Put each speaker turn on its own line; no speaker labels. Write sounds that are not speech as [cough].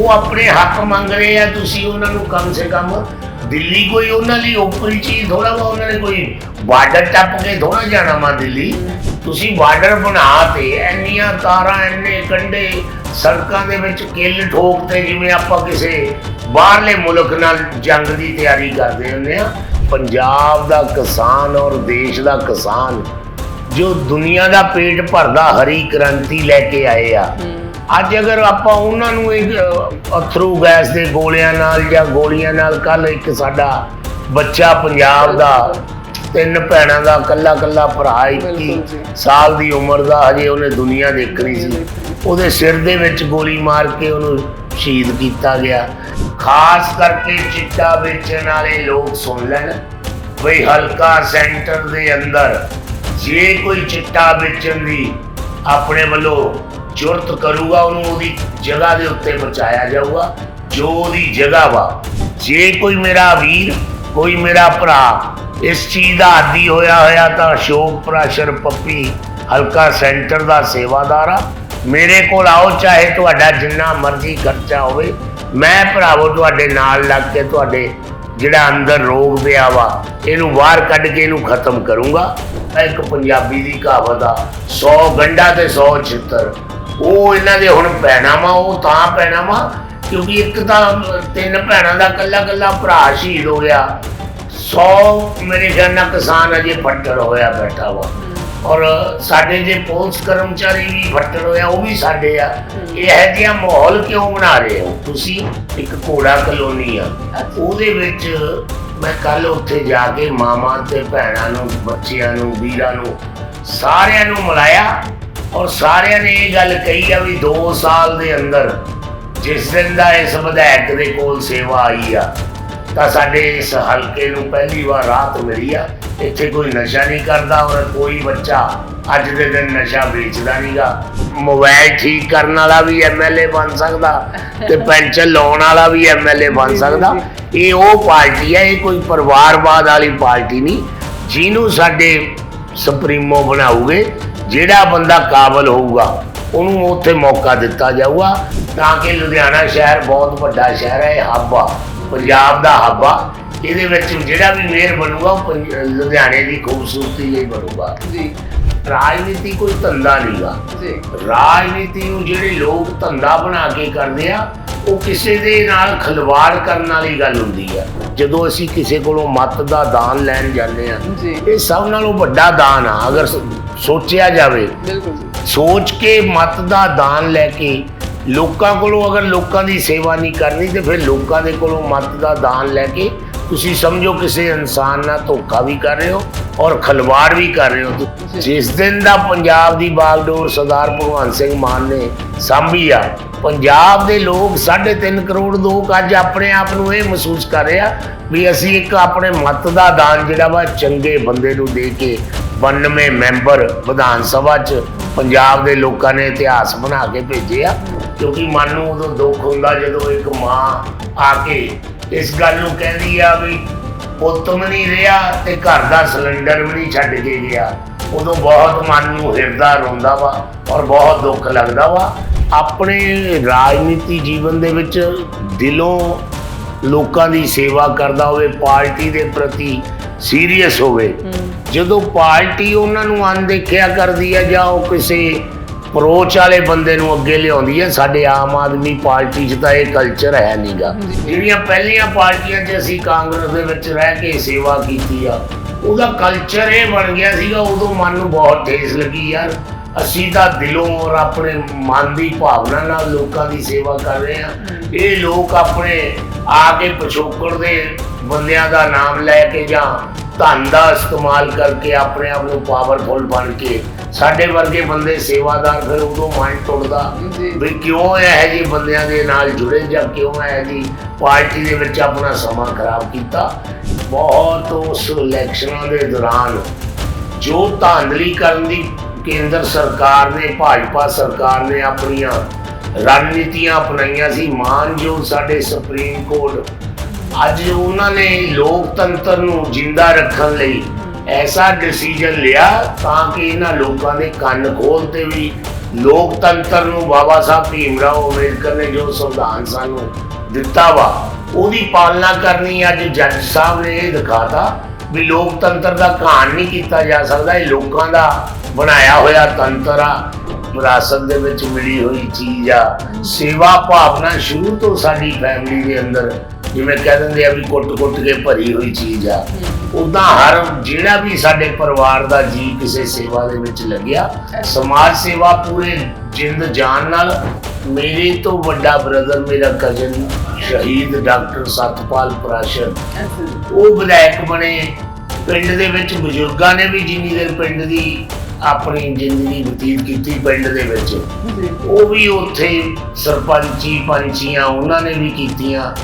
ਉਹ ਆਪਣੇ ਹੱਕ ਮੰਗ ਰਹੇ ਆ, ਤੁਸੀਂ ਉਹਨਾਂ ਨੂੰ ਕਮ ਸੇ ਕਮ ਦਿੱਲੀ ਕੋਈ ਉਹਨਾਂ ਲਈ ਉਪਰੀ ਚੀਜ਼ ਥੋੜਾ ਵਾ ਉਹਨਾਂ ਨੇ ਕੋਈ ਬਾਰਡਰ ਟੱਪ ਕੇ ਥੋੜਾ ਜਾਣਾ ਮਾ ਦਿੱਲੀ। ਤੁਸੀਂ ਬਾਰਡਰ ਬਣਾ ਤੇ ਇੰਨੀਆਂ ਤਾਰਾਂ, ਇੰਨੇ ਕੰਡੇ ਸੜਕਾਂ ਦੇ ਵਿੱਚ ਕਿੱਲ ਠੋਕ ਤੇ ਜਿਵੇਂ ਆਪਾਂ ਕਿਸੇ ਬਾਹਰਲੇ ਮੁਲਕ ਨਾਲ ਜੰਗ ਦੀ ਤਿਆਰੀ ਕਰਦੇ ਹੁੰਦੇ ਆ, ਪੰਜਾਬ ਦਾ ਕਿਸਾਨ ਔਰ ਦੇਸ਼ ਦਾ ਕਿਸਾਨ ਜੋ ਦੁਨੀਆ ਦਾ ਪੇਟ ਭਰਦਾ ਹਰੀ ਕ੍ਰਾਂਤੀ ਲੈ ਕੇ ਆਏ ਆ ਅੱਜ ਅਗਰ ਆਪਾਂ ਉਹਨਾਂ ਨੂੰ ਇੱਕ ਅਥਰੂ ਗੈਸ ਦੇ ਗੋਲਿਆਂ ਨਾਲ ਜਾਂ ਗੋਲੀਆਂ ਨਾਲ ਕੱਲ ਇੱਕ ਸਾਡਾ ਬੱਚਾ ਪੰਜਾਬ ਦਾ ਤਿੰਨ ਭੈਣਾਂ ਦਾ ਕੱਲਾ ਕੱਲਾ ਭਰਾ 21
ਬਿਲਕੁਲ ਜੀ।
ਸਾਲ ਦੀ ਉਮਰ ਦਾ ਹਜੇ ਉਹਨੇ ਦੁਨੀਆ ਦੇਖਣੀ ਸੀ। ਉਹਦੇ ਸਿਰ ਦੇ ਵਿੱਚ ਗੋਲੀ ਮਾਰ ਕੇ ਉਹਨੂੰ ਸ਼ਹੀਦ ਕੀਤਾ ਗਿਆ। ਖਾਸ ਕਰਕੇ ਚਿੱਟਾ ਵੇਚਣ ਵਾਲੇ ਲੋਕ ਸੁਣ ਲੈਣ। ਬਈ ਹਲਕਾ ਸੈਂਟਰ ਦੇ ਅੰਦਰ ਜੇ ਕੋਈ ਚਿੱਟਾ ਵੇਚਣ ਦੀ ਆਪਣੇ ਵੱਲੋਂ ਜੁਰਤ ਕਰੂਗਾ, ਉਹਨੂੰ ਉਹਦੀ ਜਗ੍ਹਾ ਦੇ ਉੱਤੇ ਪਹੁੰਚਾਇਆ ਜਾਊਗਾ। ਜੋ ਉਹਦੀ ਜਗ੍ਹਾ ਵਾ, ਜੇ ਕੋਈ ਮੇਰਾ ਵੀਰ, ਕੋਈ ਮੇਰਾ ਭਰਾ ਇਸ ਚੀਜ਼ ਦਾ ਆਦੀ ਹੋਇਆ ਹੋਇਆ ਤਾਂ ਅਸ਼ੋਕ ਪ੍ਰਾਸ਼ਰ ਪੱਪੀ ਹਲਕਾ ਸੈਂਟਰ ਦਾ ਸੇਵਾਦਾਰ ਆ। ਮੇਰੇ ਕੋਲ ਆਓ, ਚਾਹੇ ਤੁਹਾਡਾ ਜਿੰਨਾ ਮਰਜ਼ੀ ਖਰਚਾ ਹੋਵੇ, ਮੈਂ ਭਰਾਵੋ, ਤੁਹਾਡੇ ਨਾਲ ਲੱਗ ਕੇ ਤੁਹਾਡੇ ਜਿਹੜਾ ਅੰਦਰ ਰੋਗ ਪਿਆ ਵਾ, ਇਹਨੂੰ ਬਾਹਰ ਕੱਢ ਕੇ ਇਹਨੂੰ ਖਤਮ ਕਰੂੰਗਾ। ਇੱਕ ਪੰਜਾਬੀ ਦੀ ਕਹਾਵਤ ਆ 100 ਗੰਡਾ ਤੇ 100 ਛਿੱਤਰ। ਉਹ ਇਹਨਾਂ ਦੇ ਹੁਣ ਪੈਣਾ ਵਾ, ਉਹ ਤਾਂ ਪੈਣਾ ਵਾ, ਕਿਉਂਕਿ ਇੱਕ ਤਾਂ ਤਿੰਨ ਭੈਣਾਂ ਦਾ ਕੱਲਾ ਕੱਲਾ ਭਰਾ ਸ਼ਹੀਦ ਹੋ ਗਿਆ। 100 ਮੇਰੇ ਖਿਆਲ ਨਾਲ ਕਿਸਾਨ ਅਜੇ ਫੱਟੜ ਹੋਇਆ ਬੈਠਾ ਵਾ। ਔਰ ਸਾਡੇ ਜੇ ਪੁਲਿਸ ਕਰਮਚਾਰੀ ਵੀ ਫੱਟੜ ਹੋਇਆ ਉਹ ਵੀ ਸਾਡੇ ਆ ਇਹ ਹੈ ਜਿਹਾ ਮਾਹੌਲ ਕਿਉਂ ਬਣਾ ਰਹੇ ਹੋ? ਤੁਸੀਂ ਇੱਕ ਘੋੜਾ ਕਲੋਨੀ ਆ। ਉਹਦੇ ਵਿੱਚ ਮੈਂ ਕੱਲ ਉੱਥੇ ਜਾ ਕੇ ਮਾਮਾ ਤੇ ਭੈਣਾਂ ਨੂੰ ਬੱਚਿਆਂ ਨੂੰ ਵੀਰਾਂ ਨੂੰ ਸਾਰਿਆਂ ਨੂੰ ਮਿਲਾਇਆ ਔਰ ਸਾਰਿਆਂ ਨੇ ਇਹ ਗੱਲ ਕਹੀ ਆ ਵੀ 2 ਸਾਲ ਦੇ ਅੰਦਰ ਜਿਸ ਦਿਨ ਦਾ ਇਸ ਵਿਧਾਇਕ ਦੇ ਕੋਲ ਸੇਵਾ ਆਈ ਆ ਤਾਂ ਸਾਡੇ ਇਸ ਹਲਕੇ ਨੂੰ ਪਹਿਲੀ ਵਾਰ ਰਾਹਤ ਮਿਲੀ ਆ। ਇੱਥੇ ਕੋਈ ਨਸ਼ਾ ਨਹੀਂ ਕਰਦਾ ਔਰ ਕੋਈ ਬੱਚਾ ਅੱਜ ਦੇ ਦਿਨ ਨਸ਼ਾ ਵੇਚਦਾ ਨਹੀਂਗਾ। ਮੋਬਾਈਲ ਠੀਕ ਕਰਨ ਵਾਲਾ ਵੀ ਐਮਐਲਏ ਬਣ ਸਕਦਾ ਤੇ [laughs] ਪੈਨਸ਼ਨ ਲਾਉਣ ਵਾਲਾ ਵੀ ਐਮਐਲਏ ਬਣ ਸਕਦਾ। ਇਹ ਉਹ ਪਾਰਟੀ ਹੈ ਇਹ ਕੋਈ ਪਰਿਵਾਰਵਾਦ ਵਾਲੀ ਪਾਰਟੀ ਨਹੀਂ। ਜਿਹਨੂੰ ਸਾਡੇ ਸੁਪਰੀਮੋ ਬਣਾਉਗੇ ਜਿਹੜਾ ਬੰਦਾ ਕਾਬਲ ਹੋਊਗਾ ਉਹਨੂੰ ਉੱਥੇ ਮੌਕਾ ਦਿੱਤਾ ਜਾਊਗਾ। ਤਾਂ ਕਿ ਲੁਧਿਆਣਾ ਸ਼ਹਿਰ ਬਹੁਤ ਵੱਡਾ ਸ਼ਹਿਰ ਹੈ ਹੱਬ ਆ। ਪੰਜਾਬ ਦਾ ਹੱਬ ਇਹਦੇ ਵਿੱਚ ਜਿਹੜਾ ਵੀ ਮੇਅਰ ਬਣੂਗਾ ਉਹ ਪੰਜ- ਲੁਧਿਆਣੇ ਦੀ ਖੂਬਸੂਰਤੀ ਲਈ ਬਣੂਗਾ।
ਜੀ।
ਰਾਜਨੀਤੀ ਕੋਈ ਧੰਦਾ ਨਹੀਂਗਾ।
ਜੀ।
ਰਾਜਨੀਤੀ ਨੂੰ ਜਿਹੜੇ ਲੋਕ ਧੰਦਾ ਬਣਾ ਕੇ ਕਰਦੇ ਆ ਉਹ ਕਿਸੇ ਦੇ ਨਾਲ ਖਿਲਵਾੜ ਕਰਨ ਵਾਲੀ ਗੱਲ ਹੁੰਦੀ ਆ। ਜਦੋਂ ਅਸੀਂ ਕਿਸੇ ਕੋਲੋਂ ਮਤ ਦਾ ਦਾਨ ਲੈਣ ਜਾਂਦੇ ਆ
ਜੀ।
ਇਹ ਸਭ ਨਾਲੋਂ ਵੱਡਾ ਦਾਨ ਆ। ਅਗਰ ਸੋ- ਸੋਚਿਆ ਜਾਵੇ
ਬਿਲਕੁਲ ਜੀ।
ਸੋਚ ਕੇ ਮਤ ਦਾ ਦਾਨ ਲੈ ਕੇ ਲੋਕਾਂ ਕੋਲੋਂ ਅਗਰ ਲੋਕਾਂ ਦੀ ਸੇਵਾ ਨਹੀਂ ਕਰਨੀ, ਤੇ ਫਿਰ ਲੋਕਾਂ ਦੇ ਕੋਲੋਂ ਮਤ ਦਾ ਦਾਨ ਲੈ ਕੇ ਤੁਸੀਂ ਸਮਝੋ ਕਿਸੇ ਇਨਸਾਨ ਨਾਲ ਧੋਖਾ ਵੀ ਕਰ ਰਹੇ ਹੋ ਔਰ ਖਲਵਾੜ ਵੀ ਕਰ ਰਹੇ ਹੋ। ਜਿਸ ਦਿਨ ਦਾ ਪੰਜਾਬ ਦੀ ਬਾਗਡੋਰ ਸਰਦਾਰ ਭਗਵੰਤ ਸਿੰਘ ਮਾਨ ਨੇ ਸਾਂਭੀ ਆ ਪੰਜਾਬ ਦੇ ਲੋਕ 3.5 ਕਰੋੜ ਲੋਕ ਅੱਜ ਆਪਣੇ ਆਪ ਨੂੰ ਇਹ ਮਹਿਸੂਸ ਕਰ ਰਹੇ ਆ ਵੀ ਅਸੀਂ ਇੱਕ ਆਪਣੇ ਮਤ ਦਾ ਦਾਨ ਜਿਹੜਾ ਵਾ ਚੰਗੇ ਬੰਦੇ ਨੂੰ ਦੇ ਕੇ 92 ਮੈਂਬਰ ਵਿਧਾਨ ਸਭਾ 'ਚ ਪੰਜਾਬ ਦੇ ਲੋਕਾਂ ਨੇ ਇਤਿਹਾਸ ਬਣਾ ਕੇ ਭੇਜੇ ਆ। ਕਿਉਂਕਿ ਮਨ ਨੂੰ ਉਦੋਂ ਦੁੱਖ ਹੁੰਦਾ ਜਦੋਂ ਇੱਕ ਮਾਂ ਆ ਕੇ ਇਸ ਗੱਲ ਨੂੰ ਕਹਿੰਦੀ ਆ ਵੀ ਪੁੱਤ ਵੀ ਨਹੀਂ ਰਿਹਾ ਤੇ ਘਰ ਦਾ ਸਿਲੰਡਰ ਵੀ ਨਹੀਂ ਛੱਡ ਕੇ ਗਿਆ। ਉਦੋਂ ਬਹੁਤ ਮਨ ਨੂੰ ਹਿਰਦਾ ਰੋਂਦਾ ਵਾ ਔਰ ਬਹੁਤ ਦੁੱਖ ਲੱਗਦਾ ਵਾ। ਆਪਣੇ ਰਾਜਨੀਤੀ ਜੀਵਨ ਦੇ ਵਿੱਚ ਦਿਲੋਂ ਲੋਕਾਂ ਦੀ ਸੇਵਾ ਕਰਦਾ ਹੋਵੇ ਪਾਰਟੀ ਦੇ ਪ੍ਰਤੀ ਸੀਰੀਅਸ ਹੋਵੇ। ਜਦੋਂ ਪਾਰਟੀ ਉਹਨਾਂ ਨੂੰ ਅਣਦੇਖਿਆ ਕਰਦੀ ਹੈ ਜਾਂ ਉਹ ਕਿਸੇ ਅਪਰੋਚ ਵਾਲੇ ਬੰਦੇ ਨੂੰ ਅੱਗੇ ਲਿਆਉਂਦੀ ਹੈ। ਸਾਡੇ ਆਮ ਆਦਮੀ ਪਾਰਟੀ 'ਚ ਤਾਂ ਇਹ ਕਲਚਰ ਹੈ ਨਹੀਂਗਾ ਜਿਹੜੀਆਂ ਪਹਿਲੀਆਂ ਪਾਰਟੀਆਂ 'ਚ ਅਸੀਂ ਕਾਂਗਰਸ ਦੇ ਵਿੱਚ ਰਹਿ ਕੇ ਸੇਵਾ ਕੀਤੀ ਆ, ਉਹਦਾ ਕਲਚਰ ਇਹ ਬਣ ਗਿਆ ਸੀਗਾ, ਉਦੋਂ ਮਨ ਨੂੰ ਬਹੁਤ ਠੇਸ ਲੱਗੀ ਯਾਰ। ਅਸੀਂ ਤਾਂ ਦਿਲੋਂ ਔਰ ਆਪਣੇ ਮਨ ਦੀ ਭਾਵਨਾ ਨਾਲ ਲੋਕਾਂ ਦੀ ਸੇਵਾ ਕਰ ਰਹੇ ਆ ਇਹ ਲੋਕ ਆਪਣੇ ਆ ਕੇ ਪਿਛੋਕੜ ਦੇ ਬੰਦਿਆਂ ਦਾ ਨਾਮ ਲੈ ਕੇ ਜਾਂ ਧਨ ਦਾ ਇਸਤੇਮਾਲ ਕਰਕੇ ਆਪਣੇ ਆਪ ਨੂੰ ਪਾਵਰਫੁਲ ਬਣ ਕੇ ਸਾਡੇ ਵਰਗੇ ਬੰਦੇ ਸੇਵਾਦਾਰ ਫਿਰ ਉਦੋਂ ਮਨ ਟੁੱਟਦਾ। ਵੀ ਕਿਉਂ ਇਹ ਜੀ ਬੰਦਿਆਂ ਦੇ ਨਾਲ ਜੁੜੇ ਜਾਂ ਕਿਉਂ ਇਹ ਜੀ ਪਾਰਟੀ ਦੇ ਵਿੱਚ ਆਪਣਾ ਸਮਾਂ ਖਰਾਬ ਕੀਤਾ ਬਹੁਤ ਉਸ ਇਲੈਕਸ਼ਨਾਂ ਦੇ ਦੌਰਾਨ ਜੋ ਧਾਂਦਲੀ ਕਰਨ ਦੀ ਕੇਂਦਰ ਸਰਕਾਰ ਨੇ ਭਾਜਪਾ ਸਰਕਾਰ ਨੇ ਆਪਣੀਆਂ ਰਣਨੀਤੀਆਂ ਅਪਣਾਈਆਂ ਸੀ ਮਾਨਯੋਗ ਸਾਡੇ ਸੁਪਰੀਮ ਕੋਰਟ ਅੱਜ ਉਹਨਾਂ ਨੇ ਲੋਕਤੰਤਰ ਨੂੰ ਜਿੰਦਾ ਰੱਖਣ ਲਈ ਐਸਾ ਡਿਸੀਜਨ ਲਿਆ ਤਾਂ ਕਿ ਇਹਨਾਂ ਲੋਕਾਂ ਦੇ ਕੰਨ ਖੋਲ ਤੇ ਵੀ ਲੋਕਤੰਤਰ ਨੂੰ ਬਾਬਾ ਸਾਹਿਬ ਭੀਮ ਰਾਓ ਅੰਬੇਡਕਰ ਨੇ ਜੋ ਸੰਵਿਧਾਨ ਸਾਨੂੰ ਦਿੱਤਾ ਵਾ, ਉਹਦੀ ਪਾਲਣਾ ਕਰਨੀ ਅੱਜ ਜੱਜ ਸਾਹਿਬ ਨੇ ਇਹ ਦਿਖਾਤਾ ਵੀ ਲੋਕਤੰਤਰ ਦਾ ਘਾਣ ਨਹੀਂ ਕੀਤਾ ਜਾ ਸਕਦਾ, ਇਹ ਲੋਕਾਂ ਦਾ ਬਣਾਇਆ ਹੋਇਆ ਤੰਤਰ ਆ, ਵਿਰਾਸਤ ਦੇ ਵਿੱਚ ਮਿਲੀ ਹੋਈ ਚੀਜ਼ ਆ। ਸੇਵਾ ਭਾਵਨਾ ਸ਼ੁਰੂ ਤੋਂ ਸਾਡੀ ਫੈਮਿਲੀ ਦੇ ਅੰਦਰ ਜਿਵੇਂ ਕਹਿ ਦਿੰਦੇ ਆ ਵੀ ਕੁੱਟ-ਕੁੱਟ ਕੇ ਭਰੀ ਹੋਈ ਚੀਜ਼ ਆ। ਉਦਾਂ ਹਰ ਜਿਹੜਾ ਵੀ ਸਾਡੇ ਪਰਿਵਾਰ ਦਾ ਜੀ ਕਿਸੇ ਸੇਵਾ ਦੇ ਵਿੱਚ ਲੱਗਿਆ, ਸਮਾਜ ਸੇਵਾ ਪੂਰੇ ਜਿੰਦ ਜਾਨ ਨਾਲ ਮੇਰੇ ਤੋਂ ਵੱਡਾ ਬ੍ਰਦਰ ਮੇਰਾ ਕਜ਼ਨ ਸ਼ਹੀਦ ਡਾਕਟਰ ਸਤਪਾਲ ਪ੍ਰਾਸ਼ਰ, ਉਹ ਵਿਧਾਇਕ ਬਣੇ। ਪਿੰਡ ਦੇ ਵਿੱਚ ਬਜ਼ੁਰਗਾਂ ਨੇ ਵੀ ਜਿੰਨੀ ਦੇਰ ਪਿੰਡ ਦੀ ਆਪਣੀ ਜ਼ਿੰਦਗੀ ਬਤੀਤ ਕੀਤੀ ਪਿੰਡ ਦੇ ਵਿੱਚ, ਉਹ ਵੀ ਉੱਥੇ ਸਰਪੰਚੀ ਪੰਚੀਆਂ ਉਹਨਾਂ ਨੇ ਵੀ ਕੀਤੀਆਂ।